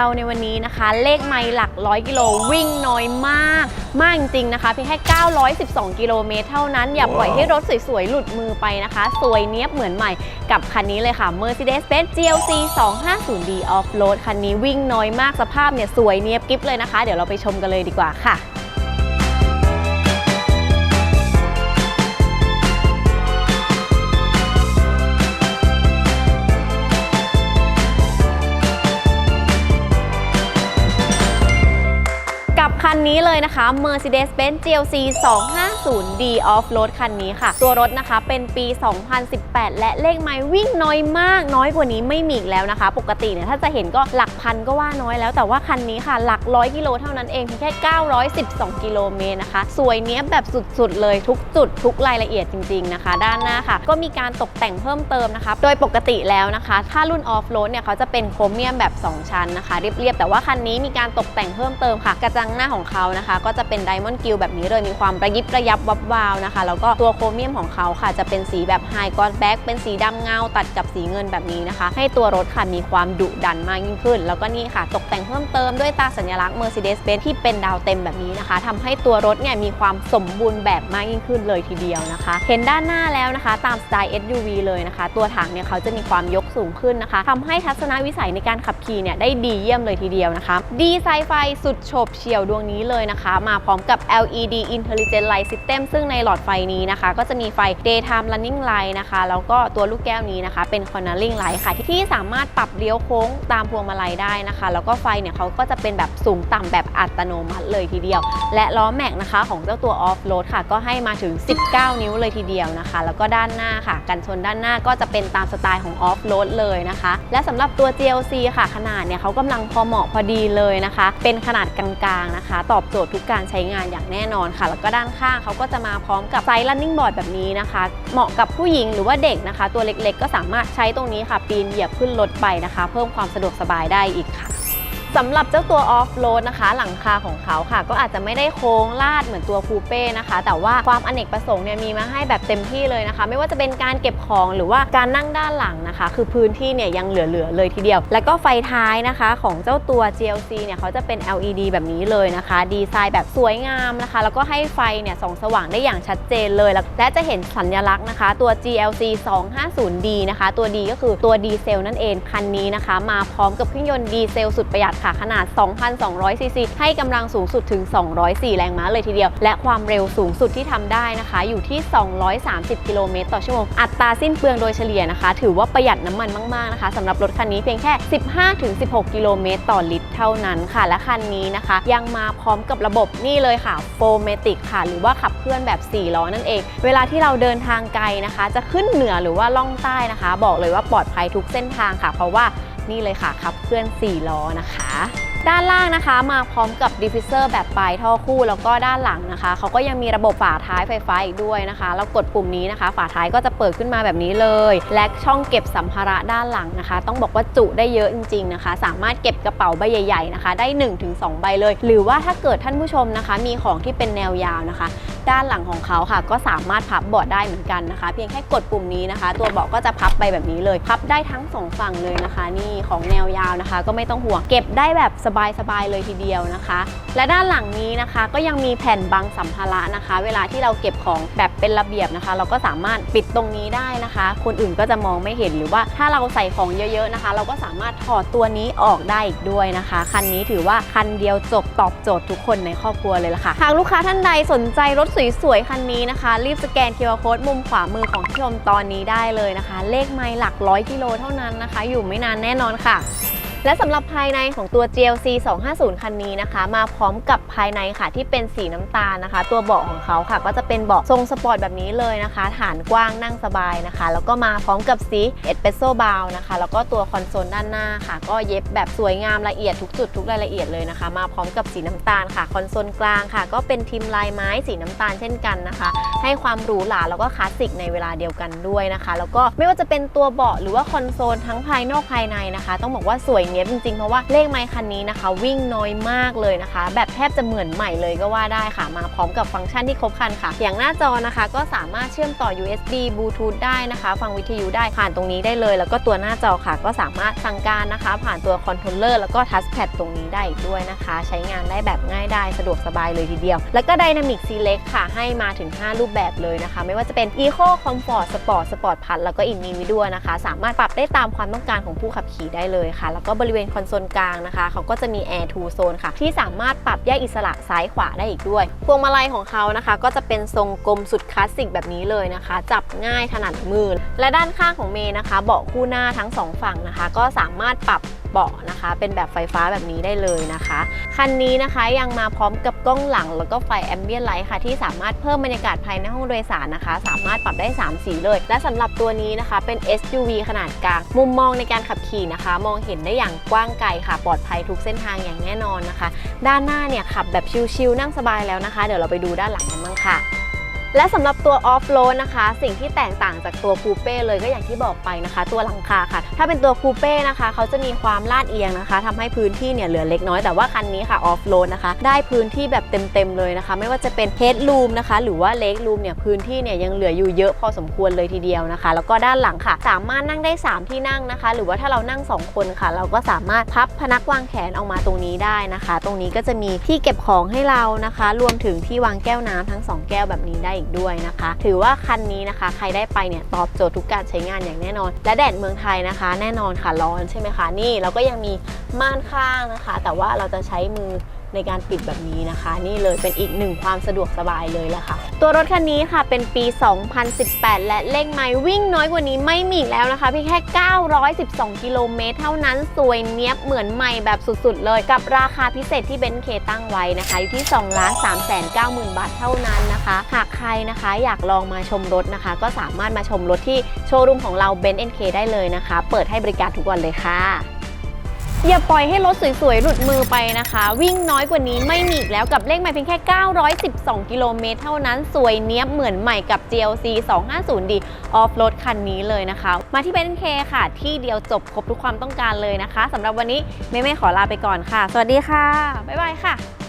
เราในวันนี้นะคะ เลขไมล์หลักร้อยกิโลวิ่งน้อยมาก มากจริงๆนะคะเพียงแค่ 912 กิโลเมตรเท่านั้น อย่าปล่อยให้รถสวยๆ หลุดมือไปนะคะ สวยเนี้ยบเหมือนใหม่กับคันนี้เลยค่ะ Mercedes-Benz GLC 250D Off-Road คันนี้วิ่งน้อยมากสภาพเนี่ยสวยเนี้ยบกิฟเลยนะคะ เดี๋ยวเราไปชมกันเลยดีกว่าค่ะ นนี้เลยนะคะ Mercedes-Benz GLC 250D Off-Road คันนี้ค่ะ ตัวรถนะคะเป็นปี 2018 และเลขไมล์วิ่งน้อยมาก น้อยกว่านี้ไม่มีอีกแล้วนะคะ ปกติเนี่ยถ้าจะเห็นก็หลักพันก็ว่าน้อยแล้วแต่ว่าคันนี้ค่ะ หลักร้อยกิโลเท่านั้นเองเพียงแค่ 912 กิโลเมตรนะคะ สวยเนี้ยแบบสุดๆ เลยทุกจุด ทุกรายละเอียดจริง ๆนะคะ ด้านหน้าค่ะ ก็มีการตกแต่งเพิ่มเติมนะคะ โดยปกติแล้วนะคะ ถ้ารุ่น Off-Road เนี่ยเขาจะเป็นโครเมียมแบบ 2 ชั้นนะคะ เรียบๆแต่ว่าคันนี้มีการตกแต่งเพิ่มเติมค่ะ กระจังหน้าของเขานะคะ ก็จะเป็นไดมอนด์กิลแบบนี้เลยมีความประยิบระยับวับวาวนะคะแล้วก็ตัวโครเมียมของเขาค่ะ จะเป็นสีแบบไฮกอนแบ็กเป็นสีดำเงาตัดกับสีเงินแบบนี้นะคะ ให้ตัวรถค่ะมีความดุดันมากยิ่งขึ้น แล้วก็นี่ค่ะ ตกแต่งเพิ่มเติมด้วยตาสัญลักษณ์ Mercedes-Benz ที่เป็นดาวเต็มแบบนี้นะคะทำให้ตัวรถเนี่ยมีความสมบูรณ์แบบมากยิ่งขึ้นเลยทีเดียวนะคะ เห็นด้านหน้าแล้วนะคะ ตามสไตล์ SUV เลยนะคะ ตัวถังเนี่ยเขาจะมีความยกสูงขึ้นนะคะทำให้ทัศนวิสัยในการขับขี่เนี่ยได้ดีเยี่ยมเลยทีเดียวนะคะ ดีไซน์ไฟสุดโฉบเฉี่ยวดวงนี้เลยนะคะ มาพร้อมกับ LED Intelligent Light System ซึ่งในหลอดไฟนี้นะคะ ก็จะมีไฟ Daytime Running Light นะคะ แล้วก็ตัวลูกแก้วนี้นะคะ เป็น Cornering Light ค่ะ ที่สามารถปรับเลี้ยวโค้งตามพวงมาลัยได้นะคะ แล้วก็ไฟเนี่ยเขาก็จะเป็นแบบสูงต่ำแบบอัตโนมัติเลยทีเดียว และล้อแม็กนะคะ ของเจ้าตัว Off Road ค่ะ ก็ให้มาถึง 19 นิ้วเลยทีเดียวนะคะ แล้วก็ด้านหน้าค่ะ กันชนด้านหน้าก็จะเป็นตามสไตล์ของ Off Road เลยนะคะ และสำหรับตัว GLC ค่ะ ขนาดเนี่ยเขากำลังพอเหมาะพอดีเลยนะคะ เป็นขนาดกลางๆนะคะตอบโจทย์ทุกการใช้งานอย่างแน่นอนค่ะ แล้วก็ด้านข้างเขาก็จะมาพร้อมกับไซส์ running board แบบนี้นะคะ เหมาะกับผู้หญิงหรือว่าเด็กนะคะ ตัวเล็กๆ ก็สามารถใช้ตรงนี้ค่ะ ปีนเหยียบขึ้นรถไปนะคะ เพิ่มความสะดวกสบายได้อีกค่ะ สำหรับเจ้าตัวออฟโรดนะคะ หลังคาของเขาค่ะ ก็อาจจะไม่ได้โค้งลาดเหมือนตัวคูเป้นะคะ แต่ว่าความอเนกประสงค์เนี่ยมีมาให้แบบเต็มที่เลยนะคะ ไม่ว่าจะเป็นการเก็บของหรือว่าการนั่งด้านหลังนะคะ คือพื้นที่เนี่ยยังเหลือๆเลยทีเดียว แล้วก็ไฟท้ายนะคะของเจ้าตัว GLC เนี่ยเขาจะเป็น LED แบบนี้เลยนะคะ ดีไซน์แบบสวยงามนะคะ แล้วก็ให้ไฟเนี่ยส่องสว่างได้อย่างชัดเจนเลย แล้วและจะเห็นสัญลักษณ์นะคะ ตัว GLC 250D นะคะ ตัว D ก็คือตัวดีเซลนั่นเองคันนี้นะคะ มาพร้อมกับเครื่องยนต์ดีเซลสุดประหยัดค่ะ ขนาด 2,200ซีซีให้กำลังสูงสุดถึง 204 แรงม้าเลยทีเดียว และความเร็วสูงสุดที่ทำได้นะคะ อยู่ที่ 230 กิโลเมตรต่อชั่วโมง อัตราสิ้นเปลืองโดยเฉลี่ยนะคะ ถือว่าประหยัดน้ำมันมาก ๆ นะคะสำหรับรถคันนี้เพียงแค่ 15-16 กิโลเมตรต่อลิตรเท่านั้นค่ะ และคันนี้นะคะ ยังมาพร้อมกับระบบนี่เลยค่ะโฟเมติกค่ะ หรือว่าขับเคลื่อนแบบ 4 ล้อนั่นเอง เวลาที่เราเดินทางไกลนะคะ จะขึ้นเหนือหรือว่าล่องใต้นะคะ บอกเลยว่าปลอดภัยทุกเส้นทางค่ะ เพราะว่า นี่เลยค่ะขับเคลื่อน 4 ล้อนะคะ ด้านล่างนะคะมาพร้อมกับดิฟฟิเซอร์แบบปลายท่อคู่แล้วก็ด้านหลังนะคะเขาก็ยังมีระบบฝาท้ายไฟฟ้าอีกด้วยนะคะแล้วกดปุ่มนี้นะคะ ฝาท้ายก็จะเปิดขึ้นมาแบบนี้เลย และช่องเก็บสัมภาระด้านหลังนะคะ ต้องบอกว่าจุได้เยอะจริง ๆนะคะ สามารถเก็บกระเป๋าใบใหญ่ ๆนะคะ ได้ 1-2 ใบเลย หรือว่าถ้าเกิดท่านผู้ชมนะคะ มีของที่เป็นแนวยาวนะคะด้านหลังของเขาค่ะ ก็สามารถพับเบาะได้เหมือนกันนะคะ เพียงแค่กดปุ่มนี้นะคะ ตัวเบาะก็จะพับไปแบบนี้เลย พับได้ทั้งสองฝั่งเลยนะคะ นี่ของแนวยาวนะคะ ก็ไม่ต้องห่วงเก็บได้แบบสบายๆเลยทีเดียวนะคะ และด้านหลังนี้นะคะ ก็ยังมีแผ่นบังสัมภาระนะคะ เวลาที่เราเก็บของแบบเป็นระเบียบนะคะ เราก็สามารถปิดตรงนี้ได้นะคะ คนอื่นก็จะมองไม่เห็นหรือว่าถ้าเราใส่ของเยอะๆนะคะ เราก็สามารถถอดตัวนี้ออกได้อีกด้วยนะคะ คันนี้ถือว่าคันเดียวจบตอบโจทย์ทุกคนในครอบครัวเลยล่ะค่ะหากลูกค้าท่านใดสนใจรถสวยๆ คันนี้นะคะ รีบสแกน QR Code มุมขวามือของที่ชมตอนนี้ได้เลยนะคะ เลขไมล์หลักร้อยกิโลเท่านั้นนะคะ อยู่ไม่นานแน่นอนค่ะ และสำหรับภายในของตัว GLC 250 คันนี้นะคะ มาพร้อมกับภายในค่ะที่เป็นสีน้ำตาลนะคะ ตัวเบาะของเขาค่ะ ก็จะเป็นเบาะทรงสปอร์ตแบบนี้เลยนะคะ ฐานกว้างนั่งสบายนะคะ แล้วก็มาพร้อมกับสีเอสเปรสโซบาวนะคะ แล้วก็ตัวคอนโซลด้านหน้าค่ะ ก็เย็บแบบสวยงามละเอียดทุกจุดทุกรายละเอียดเลยนะคะ มาพร้อมกับสีน้ำตาลค่ะ คอนโซลกลางค่ะ ก็เป็นทิมลายไม้สีน้ำตาลเช่นกันนะคะ ให้ความหรูหราแล้วก็คลาสสิกในเวลาเดียวกันด้วยนะคะ แล้วก็ไม่ว่าจะเป็นตัวเบาะหรือว่าคอนโซลทั้งภายนอกภายในนะคะ ต้องบอกว่าสวยเนี้ยจริงๆ เพราะว่าเลขไมค์คันนี้นะคะ วิ่งน้อยมากเลยนะคะ แบบแทบจะเหมือนใหม่เลยก็ว่าได้ค่ะ มาพร้อมกับฟังก์ชันที่ครบครันค่ะ อย่างหน้าจอนะคะ ก็สามารถเชื่อมต่อ USB Bluetooth ได้นะคะ ฟังวิทยุได้ผ่านตรงนี้ได้เลย แล้วก็ตัวหน้าจอค่ะ ก็สามารถสั่งการนะคะ ผ่านตัวคอนโทรลเลอร์แล้วก็ทัชแพดตรงนี้ได้อีกด้วยนะคะ ใช้งานได้แบบง่ายได้สะดวกสบายเลยทีเดียว แล้วก็ Dynamic Select ค่ะ ให้มาถึง 5 รูปแบบเลยนะคะ ไม่ว่าจะเป็น Eco Comfort Sport Sport Plus แล้วก็ Individual นะคะ สามารถปรับได้ตามความต้องการของผู้ขับขี่ได้เลยค่ะ แล้วก็บริเวณคอนโซลกลางนะคะ เขาก็จะมี Air to Zone ค่ะ ที่สามารถปรับแยกอิสระซ้ายขวาได้อีกด้วย พวงมาลัยของเขานะคะ ก็จะเป็นทรงกลมสุดคลาสสิกแบบนี้เลยนะคะ จับง่ายถนัดมือ และด้านข้างของเมย์นะคะ เบาะคู่หน้าทั้งสองฝั่งนะคะ ก็สามารถปรับ เบาะนะคะ เป็นแบบไฟฟ้าแบบนี้ได้เลยนะคะ คันนี้นะคะยังมาพร้อมกับกล้องหลัง แล้วก็ไฟแอมเบียนไลท์ค่ะ ที่สามารถเพิ่มบรรยากาศภายในห้องโดยสารนะคะ สามารถปรับได้ 3 สีเลย และสำหรับตัวนี้นะคะ เป็น SUV ขนาดกลาง มุมมองในการขับขี่นะคะ มองเห็นได้อย่างกว้างไกลค่ะ ปลอดภัยทุกเส้นทางอย่างแน่นอนนะคะ ด้านหน้าเนี่ยขับแบบชิลๆนั่งสบายแล้วนะคะ เดี๋ยวเราไปดูด้านหลังกันบ้างค่ะ และสำหรับตัวออฟโรดนะคะ สิ่งที่แตกต่างจากตัวคูเป้เลยก็อย่างที่บอกไปนะคะ ตัวหลังคาค่ะ ถ้าเป็นตัวคูเป้นะคะ เขาจะมีความลาดเอียงนะคะทำให้พื้นที่เนี่ยเหลือเล็กน้อยแต่ว่าคันนี้ค่ะออฟโรดนะคะ ได้พื้นที่แบบเต็มๆเลยนะคะ ไม่ว่าจะเป็นเฮดลูมนะคะ หรือว่าเล็กลูมเนี่ยพื้นที่เนี่ยยังเหลืออยู่เยอะพอสมควรเลยทีเดียวนะคะ แล้วก็ด้านหลังค่ะ สามารถนั่งได้ 3 ที่นั่งนะคะ หรือว่าถ้าเรานั่ง 2 คนค่ะ เราก็สามารถพับพนักวางแขนออกมาตรงนี้ได้นะคะ ตรงนี้ก็จะมีที่เก็บของให้เรานะคะ รวมถึงที่วางแก้วน้ำทั้งสองแก้วแบบนี้ได้อีกด้วยนะคะ ถือว่าคันนี้นะคะ ใครได้ไปเนี่ยตอบโจทย์ทุกการใช้งานอย่างแน่นอน และแดดเมืองไทยนะคะ แน่นอนค่ะร้อนใช่ไหมคะนี่เราก็ยังมีม่านข้างนะคะ แต่ว่าเราจะใช้มือ ในการปิดแบบนี้นะคะ นี่เลยเป็นอีกหนึ่งความสะดวกสบายเลยละค่ะ ตัวรถคันนี้ค่ะเป็นปี 2018 และเลขไมล์วิ่งน้อยกว่านี้ไม่มีแล้วนะคะเพียงแค่ 912 กิโลเมตร เท่านั้นสวยเนี้ยบเหมือนใหม่แบบสุดๆ เลยกับราคาพิเศษที่เบนซ์เคตั้งไว้นะคะ อยู่ที่ 2 3 9 0 0 0 0 บาทเท่านั้นนะคะ หากใครนะคะอยากลองมาชมรถนะคะ ก็สามารถมาชมรถที่โชว์รูมของเราเบนซ์ NK ได้เลยนะคะ เปิดให้บริการทุกวันเลยค่ะ อย่าปล่อยให้รถสวยๆ หลุดมือไปนะคะ วิ่งน้อยกว่านี้ไม่มีอีกแล้วกับเลขหม่เพียงแค่ 912 กิโลเมตรเท่านั้น สวยเนี้ยบเหมือนใหม่กับ GLC 250D ออฟโรดคันนี้เลยนะคะ มาที่เบนเคค่ะ ที่เดียวจบครบทุกความต้องการเลยนะคะสำหรับวันนี้เม่ๆขอลาไปก่อนค่ะ สวัสดีค่ะ บ๊ายบายค่ะ